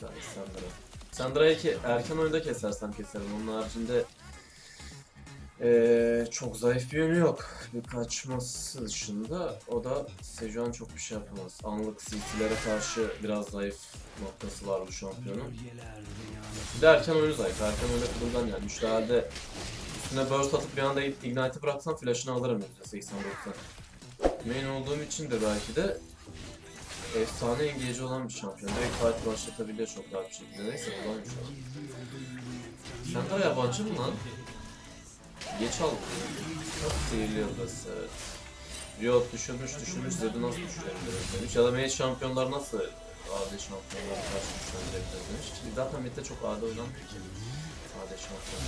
Sandra. Sandra'yı ki erken oyunda kesersem keserim. Onun haricinde eee, çok zayıf bir yönü yok. Bir kaçması dışında o da Sejuani çok bir şey yapamaz. Anlık CC'lere karşı biraz zayıf noktası var bu şampiyonun. Bir de erken oyunu zayıf. Erken oyunu kırılgan yani. Üçlü halde üstüne burst atıp bir anda ignite'i bıraksam flash'ını alırım %89'dan. Main olduğum için de belki de efsane engage'i olan bir şampiyon. Direkt fight başlatabiliyor çok rahat bir şekilde. Neyse kolaymış o. Sen de yabancı mı lan? Geç aldım. Çok sihirli yıldız evet. Riot düşünmüş düşünmüş Zed'i nasıl düşürebiliriz demiş. Ya da mage şampiyonlar nasıl AD şampiyonlara karşı düşürebiliriz demiş. Zaten midde çok AD ki. AD şampiyon.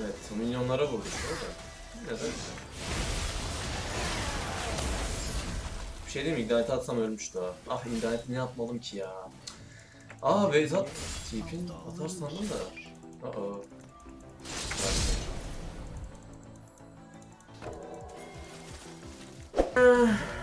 Evet, minyonlara vurdu şu da. Yine de Bir şey diyeyim mi? Ignite atsam ölmüştü ha. Ah Ignite ne yapmalım ki ya. Aa Beyzat TP'in atar sandım da. Aa. Ölür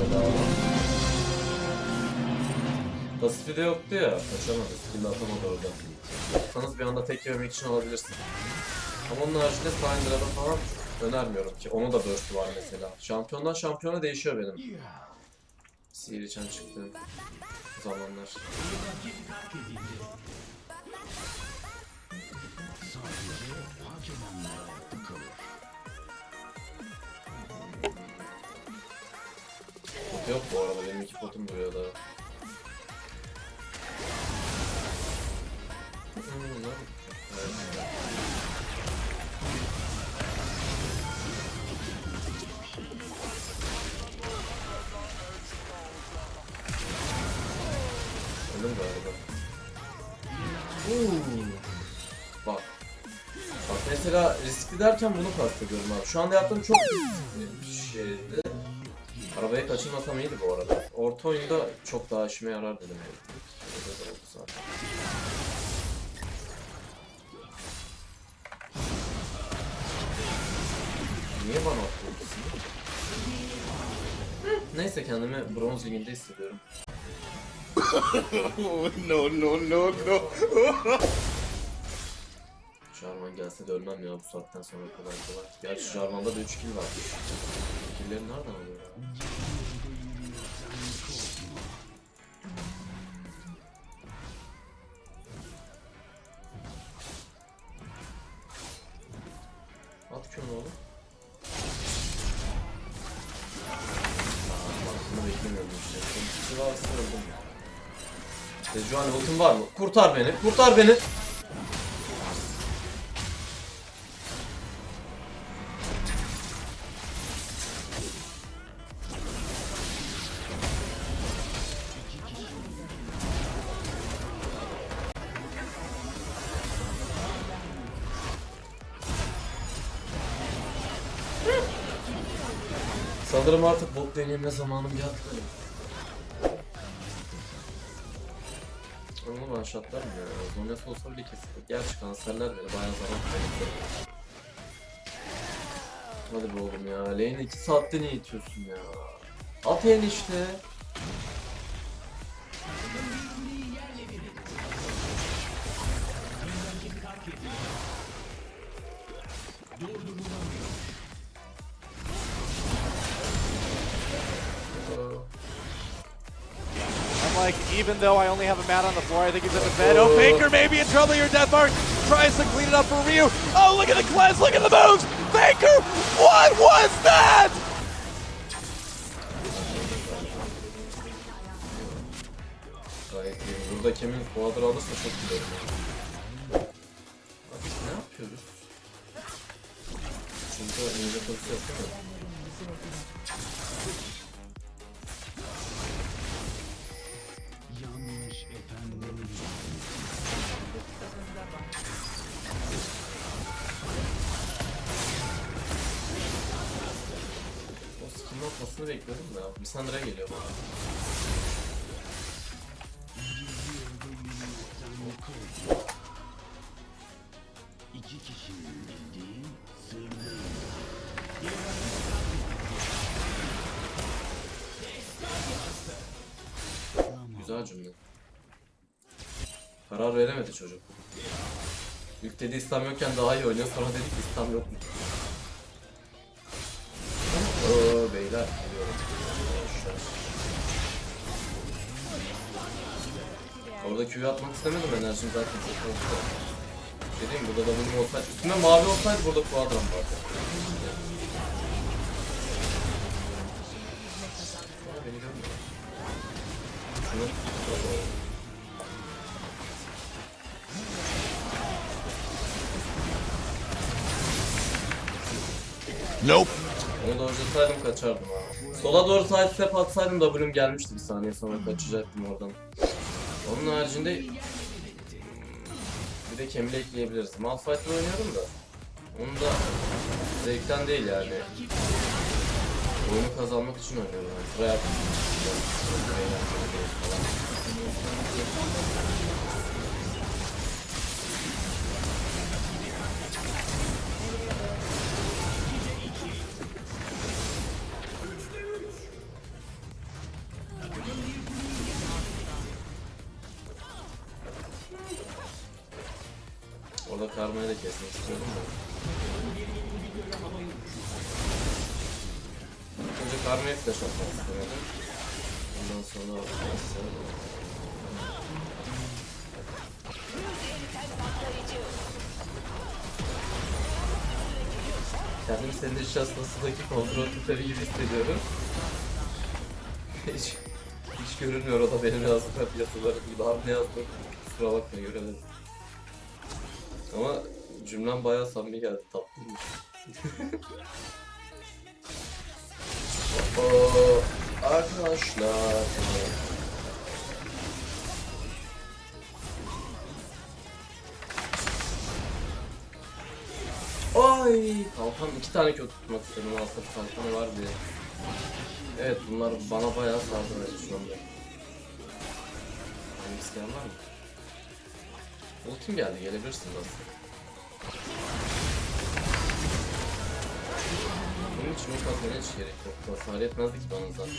Abi. Pasifi de yoktu ya, kaçamadı, skill atamadı orada. Sanız bir anda tek yemek için alabilirsin. Ama onun haricinde Syndra'da falan önermiyorum ki. Onu da burst'ü var mesela. Şampiyondan şampiyona değişiyor benim. Sihirçen çıktı zamanlar. Pot yok bu arada benim iki potum duruyor da. Lan. Evet. Öldüm galiba. Hmm. Bak. Bak mesela riskli derken bunu kastediyorum abi. Şu anda yaptığım çok riskli bir şeydi. Arabaya kaçırmasam iyiydi bu arada. Orta oyunda çok daha işime yarar dedim oldu zaten. Niye bana attı ultisini? Neyse kendimi bronz liginde hissediyorum. no, no, no, no. Jarvan gelse de ölmem ya bu saatten sonra kolay kolay. Gerçi Jarvan'da da 3 kill var. Killleri nereden alıyor? At köyünü oğlum. Bunu beklemiyordum işte. Ultisi varsa öldüm. Sejuani ultin var mı? Kurtar beni, kurtar beni. Sanırım artık bot deneyimle zamanım geldi. Onu shotlar mı ya? Zonyas olsa bile kesildi. Gerçi kanserler beni bayağı zaman kaybetti. Hadi be oğlum ya. Lane'i 2 saatte niye itiyorsun ya? At en işte. Like, even though I only have a mat on the floor, I think he's in the bed. Oh, Faker may be in trouble here. Deathmark tries to clean it up for Ryu. Oh, look at the cleanse, look at the moves. Faker, what was that? Quadra alırsa çok ne yapıyoruz? Çünkü pozisyon atmasını bekliyordum da. Lissandra geliyor bana. Güzel cümle. Karar veremedi çocuk. İlk dedi İslam yokken daha iyi oynuyor sonra dedik İslam yok mu? Oo beyler Orada Q'yu atmak istemedim enerjim zaten çok fazla. Şey diyeyim mi? burada da benim olsaydı. Üstüme mavi olsaydı burada kuadram vardı. Nope. Onu da harcasaydım kaçardım. Sola doğru side step atsaydım W'm gelmişti bir saniye sonra kaçacaktım oradan. Onun haricinde bir de Kemil'i ekleyebiliriz. Malphite'la oynuyorum da onu da zevkten değil yani. Oyunu kazanmak için oynuyorum yani. Buraya Orada karmayı da kesmek istiyorum. Önce karmaya flash atmak istemedim. Ondan sonra. Kendimi senin iş hastasındaki kontrol tuteri gibi hissediyorum. hiç, hiç görünmüyor o da benim yazdığım yazıları gibi. Abi ne yazdım? Kusura bakma göremedim. Ama cümlem bayağı samimi geldi tatlıymış. Oo, arkadaşlar. Ay kalkan iki tane kötü tutmak istedim aslında kalkanı var diye. Evet bunlar bana bayağı saldırıyor şu anda. Benim isteyen var mı? Ultim geldi gelebilirsin aslında. Bunun için ult atmaya hiç gerek yok. Hasar etmezdi ki bana zaten.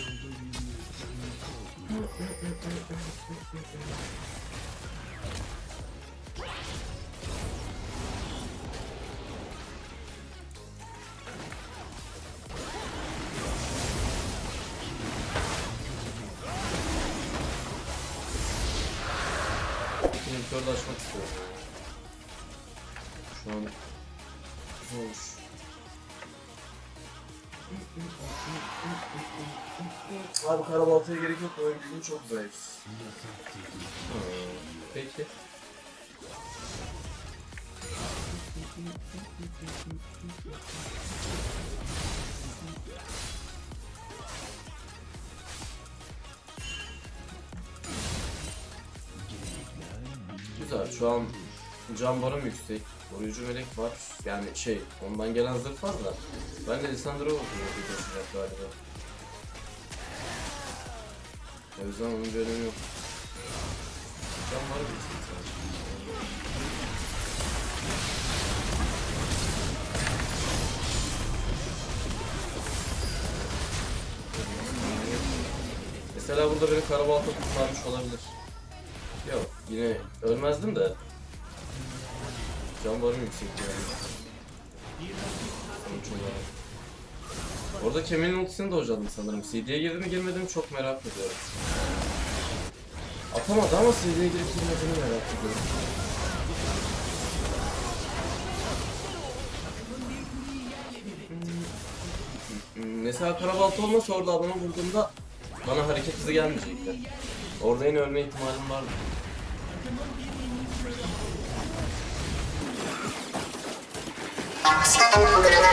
Inhibitörü de açmak istiyorum. Şu an olur? Abi karabaltaya gerek yok. Oyun gücü çok zayıf. Ha, Peki. Güzel. Şu an can barım yüksek. Koruyucu melek var. Yani şey, ondan gelen zırh var da. Ben de Lisandro sıcak galiba. O yüzden onun bir önemi yok. Can barım yüksek sadece. Mesela burada beni karabalta kurtarmış olabilir. Yine ölmezdim de. Can barım yüksek yani. Orada Kemal'in ultisini de hocadım sanırım. CD'ye girdi mi girmedi mi çok merak ediyorum. Atamadı ama CD'ye girip girmediğini merak ediyorum. Hmm, Mesela karabalta olmasa orada adamı vurduğumda bana hareket hızı gelmeyecekti. Orada yine ölme ihtimalim vardı. 혹시 같은 거 그러다.